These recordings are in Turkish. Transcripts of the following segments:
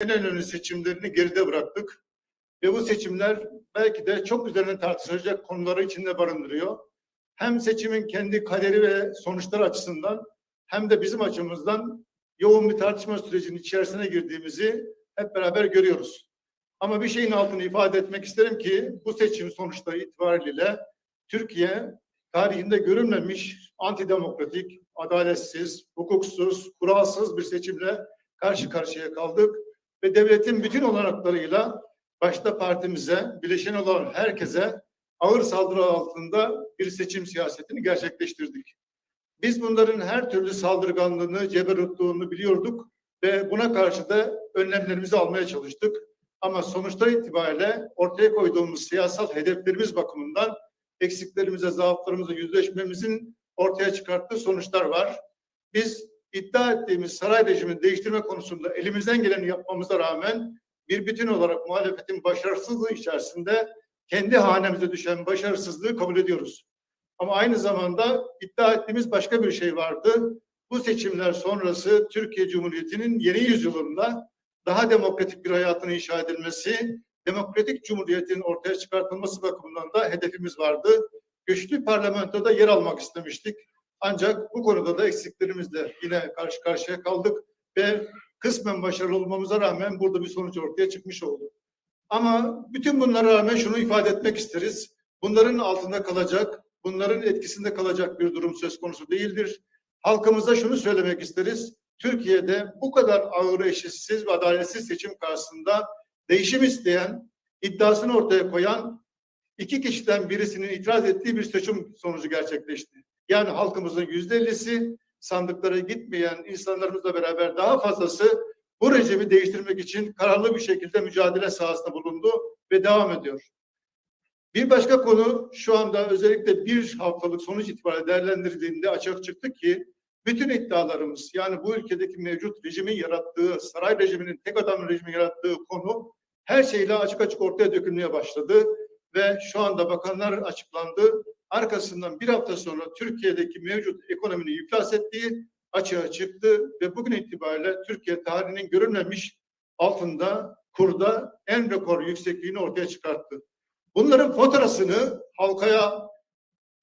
en önemli seçimlerini geride bıraktık. Ve bu seçimler belki de çok üzerine tartışılacak konuları içinde barındırıyor. Hem seçimin kendi kaderi ve sonuçları açısından hem de bizim açımızdan yoğun bir tartışma sürecinin içerisine girdiğimizi hep beraber görüyoruz. Ama bir şeyin altını ifade etmek isterim ki bu seçim sonuçları itibariyle Türkiye tarihinde görülmemiş antidemokratik, adaletsiz, hukuksuz, kuralsız bir seçimle karşı karşıya kaldık ve devletin bütün olanaklarıyla başta partimize, bileşen olan herkese ağır saldırı altında bir seçim siyasetini gerçekleştirdik. Biz bunların her türlü saldırganlığını, ceberutluğunu biliyorduk ve buna karşı da önlemlerimizi almaya çalıştık. Ama sonuçlar itibariyle ortaya koyduğumuz siyasal hedeflerimiz bakımından eksiklerimize, zaaflarımıza yüzleşmemizin ortaya çıkarttığı sonuçlar var. Biz iddia ettiğimiz saray rejimini değiştirme konusunda elimizden geleni yapmamıza rağmen bir bütün olarak muhalefetin başarısızlığı içerisinde kendi hanemize düşen başarısızlığı kabul ediyoruz. Ama aynı zamanda iddia ettiğimiz başka bir şey vardı. Bu seçimler sonrası Türkiye Cumhuriyeti'nin yeni yüzyılında daha demokratik bir hayatın inşa edilmesi, demokratik cumhuriyetin ortaya çıkartılması bakımından da hedefimiz vardı. Güçlü parlamentoda yer almak istemiştik. Ancak bu konuda da eksiklerimizle yine karşı karşıya kaldık ve kısmen başarılı olmamıza rağmen burada bir sonuç ortaya çıkmış oldu. Ama bütün bunlara rağmen şunu ifade etmek isteriz. Bunların altında kalacak, bunların etkisinde kalacak bir durum söz konusu değildir. Halkımıza şunu söylemek isteriz. Türkiye'de bu kadar ağır, eşitsiz ve adaletsiz seçim karşısında değişim isteyen, iddiasını ortaya koyan iki kişiden birisinin itiraz ettiği bir seçim sonucu gerçekleşti. Yani halkımızın yüzde ellisi sandıklara gitmeyen insanlarımızla beraber daha fazlası bu rejimi değiştirmek için kararlı bir şekilde mücadele sahasında bulundu ve devam ediyor. Bir başka konu şu anda özellikle bir haftalık sonuç itibariyle değerlendirildiğinde açık çıktı ki bütün iddialarımız yani bu ülkedeki mevcut rejimin yarattığı, saray rejiminin tek adam rejimi yarattığı konu her şeyle açık açık ortaya dökülmeye başladı ve şu anda bakanlar açıklandı. Arkasından bir hafta sonra Türkiye'deki mevcut ekonominin iflas ettiği açığa çıktı ve bugün itibariyle Türkiye tarihinin görülmemiş altında kurda en rekor yüksekliğini ortaya çıkarttı. Bunların fotoğrafını halkaya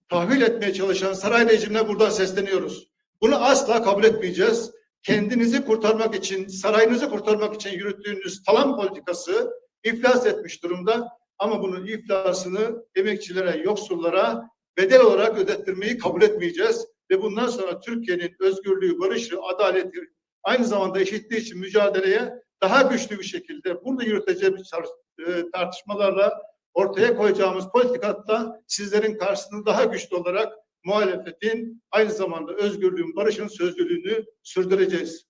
tahvil etmeye çalışan saray rejimine buradan sesleniyoruz. Bunu asla kabul etmeyeceğiz. Kendinizi kurtarmak için, sarayınızı kurtarmak için yürüttüğünüz talan politikası iflas etmiş durumda. Ama bunun iflasını emekçilere, yoksullara bedel olarak ödettirmeyi kabul etmeyeceğiz. Ve bundan sonra Türkiye'nin özgürlüğü, barışı, adaleti, aynı zamanda eşitliği için mücadeleye daha güçlü bir şekilde burada yürüteceğimiz e, tartışmalarla ortaya koyacağımız politikatta sizlerin karşısında daha güçlü olarak muhalefetin aynı zamanda özgürlüğün, barışın sözcülüğünü sürdüreceğiz.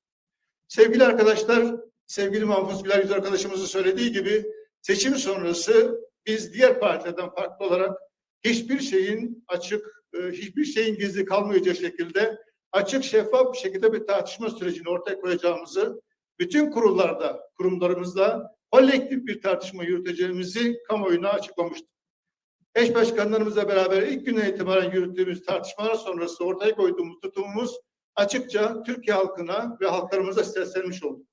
Sevgili arkadaşlar, sevgili Mahfuz Güler Yüz arkadaşımızın söylediği gibi seçim sonrası biz diğer partilerden farklı olarak hiçbir şeyin açık, e, hiçbir şeyin gizli kalmayacağı şekilde açık, şeffaf bir şekilde bir tartışma sürecini ortaya koyacağımızı bütün kurullarda, kurumlarımızda kolektif bir tartışma yürüteceğimizi kamuoyuna açıklamıştık. Eş başkanlarımızla beraber ilk günden itibaren yürüttüğümüz tartışmalar sonrası ortaya koyduğumuz tutumumuz açıkça Türkiye halkına ve halklarımıza seslenmiş oldu.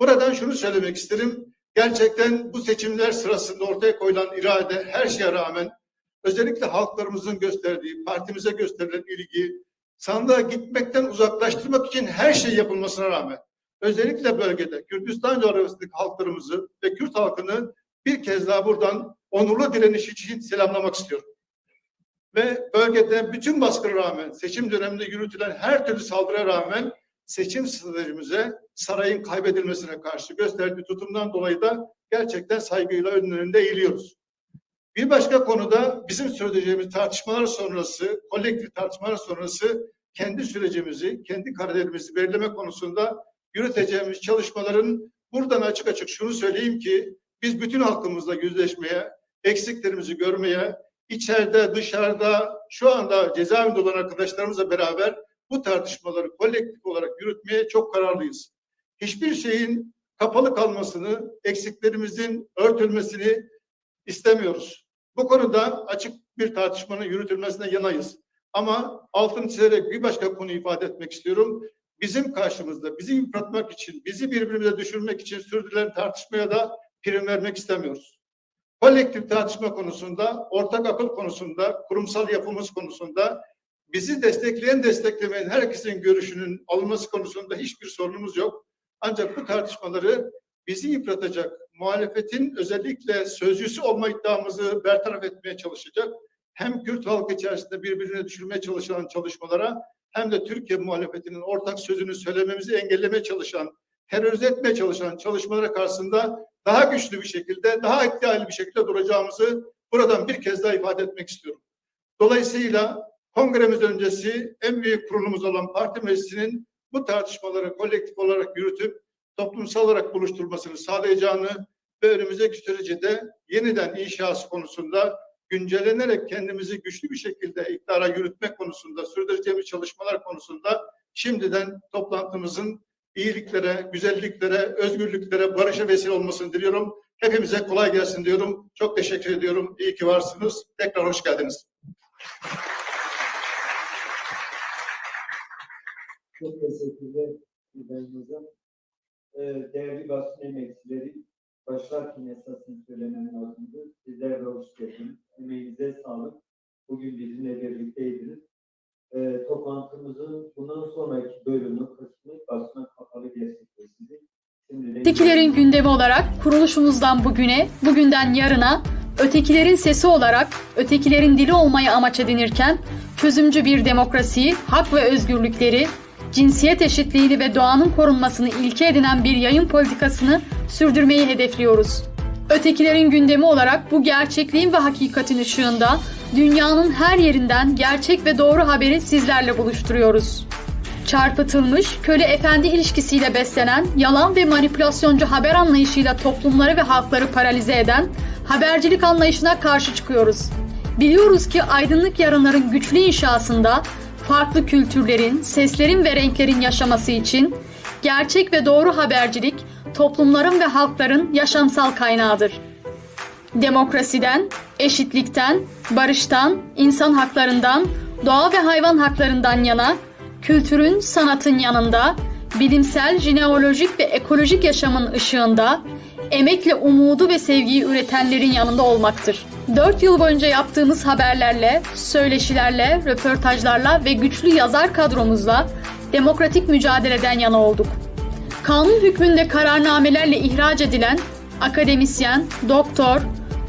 Buradan şunu söylemek isterim. Gerçekten bu seçimler sırasında ortaya koyulan irade her şeye rağmen özellikle halklarımızın gösterdiği, partimize gösterilen ilgi, sandığa gitmekten uzaklaştırmak için her şey yapılmasına rağmen özellikle bölgede Kürdistan coğrafyasındaki halklarımızı ve Kürt halkını bir kez daha buradan onurlu direniş için selamlamak istiyorum. Ve bölgede bütün baskıya rağmen, seçim döneminde yürütülen her türlü saldırıya rağmen seçim stratejimize sarayın kaybedilmesine karşı gösterdiği tutumdan dolayı da gerçekten saygıyla önlerinde eğiliyoruz. Bir başka konuda bizim söyleyeceğimiz tartışmalar sonrası, kolektif tartışmalar sonrası kendi sürecimizi, kendi kararlarımızı belirleme konusunda yürüteceğimiz çalışmaların buradan açık açık şunu söyleyeyim ki biz bütün halkımızla yüzleşmeye, eksiklerimizi görmeye, içeride, dışarıda, şu anda cezaevinde olan arkadaşlarımızla beraber bu tartışmaları kolektif olarak yürütmeye çok kararlıyız. Hiçbir şeyin kapalı kalmasını, eksiklerimizin örtülmesini istemiyoruz. Bu konuda açık bir tartışmanın yürütülmesine yanayız. Ama altını çizerek bir başka konu ifade etmek istiyorum. bizim karşımızda, bizi yıpratmak için, bizi birbirimize düşürmek için sürdürülen tartışmaya da prim vermek istemiyoruz. Kolektif tartışma konusunda, ortak akıl konusunda, kurumsal yapımız konusunda bizi destekleyen desteklemeyen herkesin görüşünün alınması konusunda hiçbir sorunumuz yok. Ancak bu tartışmaları bizi yıpratacak, muhalefetin özellikle sözcüsü olma iddiamızı bertaraf etmeye çalışacak, hem Kürt halkı içerisinde birbirine düşürmeye çalışılan çalışmalara hem de Türkiye muhalefetinin ortak sözünü söylememizi engellemeye çalışan, terörize etmeye çalışan çalışmalara karşısında daha güçlü bir şekilde, daha iddialı bir şekilde duracağımızı buradan bir kez daha ifade etmek istiyorum. Dolayısıyla kongremiz öncesi en büyük kurulumuz olan parti meclisinin bu tartışmaları kolektif olarak yürütüp toplumsal olarak buluşturmasını sağlayacağını ve önümüzdeki süreci de yeniden inşası konusunda güncellenerek kendimizi güçlü bir şekilde iktidara yürütmek konusunda, sürdüreceğimiz çalışmalar konusunda şimdiden toplantımızın iyiliklere, güzelliklere, özgürlüklere, barışa vesile olmasını diliyorum. Hepimize kolay gelsin diyorum. Çok teşekkür ediyorum. İyi ki varsınız. Tekrar hoş geldiniz. Çok teşekkürler İbrahim Hocam. Ee, değerli basın emekçileri, başlarken esasını söylemem lazımdı. Sizler de hoş geldiniz. Emeğinize sağlık. Bugün bizimle birlikteydiniz. Ee, toplantımızın bundan sonraki bölümü kısmı basına kapalı gerçekleşecek. Şimdiden Ötekilerin gündemi olarak kuruluşumuzdan bugüne, bugünden yarına, ötekilerin sesi olarak ötekilerin dili olmayı amaç edinirken, çözümcü bir demokrasiyi, hak ve özgürlükleri, cinsiyet eşitliğini ve doğanın korunmasını ilke edinen bir yayın politikasını sürdürmeyi hedefliyoruz. Ötekilerin gündemi olarak bu gerçekliğin ve hakikatin ışığında dünyanın her yerinden gerçek ve doğru haberi sizlerle buluşturuyoruz çarpıtılmış, köle efendi ilişkisiyle beslenen, yalan ve manipülasyoncu haber anlayışıyla toplumları ve halkları paralize eden habercilik anlayışına karşı çıkıyoruz. Biliyoruz ki aydınlık yarınların güçlü inşasında farklı kültürlerin, seslerin ve renklerin yaşaması için gerçek ve doğru habercilik toplumların ve halkların yaşamsal kaynağıdır. Demokrasiden, eşitlikten, barıştan, insan haklarından, doğa ve hayvan haklarından yana, kültürün, sanatın yanında, bilimsel, jineolojik ve ekolojik yaşamın ışığında, emekle umudu ve sevgiyi üretenlerin yanında olmaktır. 4 yıl boyunca yaptığımız haberlerle, söyleşilerle, röportajlarla ve güçlü yazar kadromuzla demokratik mücadeleden yana olduk kanun hükmünde kararnamelerle ihraç edilen akademisyen, doktor,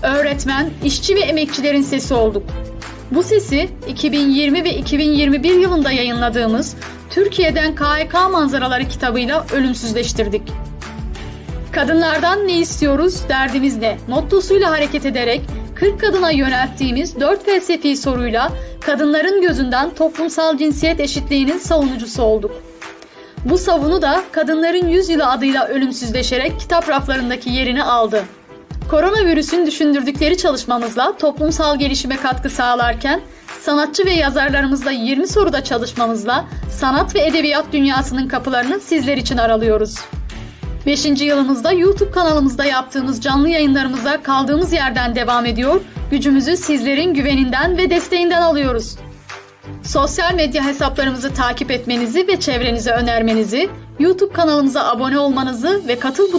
öğretmen, işçi ve emekçilerin sesi olduk. Bu sesi 2020 ve 2021 yılında yayınladığımız Türkiye'den KHK manzaraları kitabıyla ölümsüzleştirdik. Kadınlardan ne istiyoruz, derdimiz ne? Mottosuyla hareket ederek 40 kadına yönelttiğimiz 4 felsefi soruyla kadınların gözünden toplumsal cinsiyet eşitliğinin savunucusu olduk. Bu savunu da Kadınların Yüzyılı adıyla ölümsüzleşerek kitap raflarındaki yerini aldı. Koronavirüsün düşündürdükleri çalışmamızla toplumsal gelişime katkı sağlarken sanatçı ve yazarlarımızla 20 soruda çalışmamızla sanat ve edebiyat dünyasının kapılarını sizler için aralıyoruz. 5. yılımızda YouTube kanalımızda yaptığımız canlı yayınlarımıza kaldığımız yerden devam ediyor, gücümüzü sizlerin güveninden ve desteğinden alıyoruz. Sosyal medya hesaplarımızı takip etmenizi ve çevrenize önermenizi, YouTube kanalımıza abone olmanızı ve katıl butonuna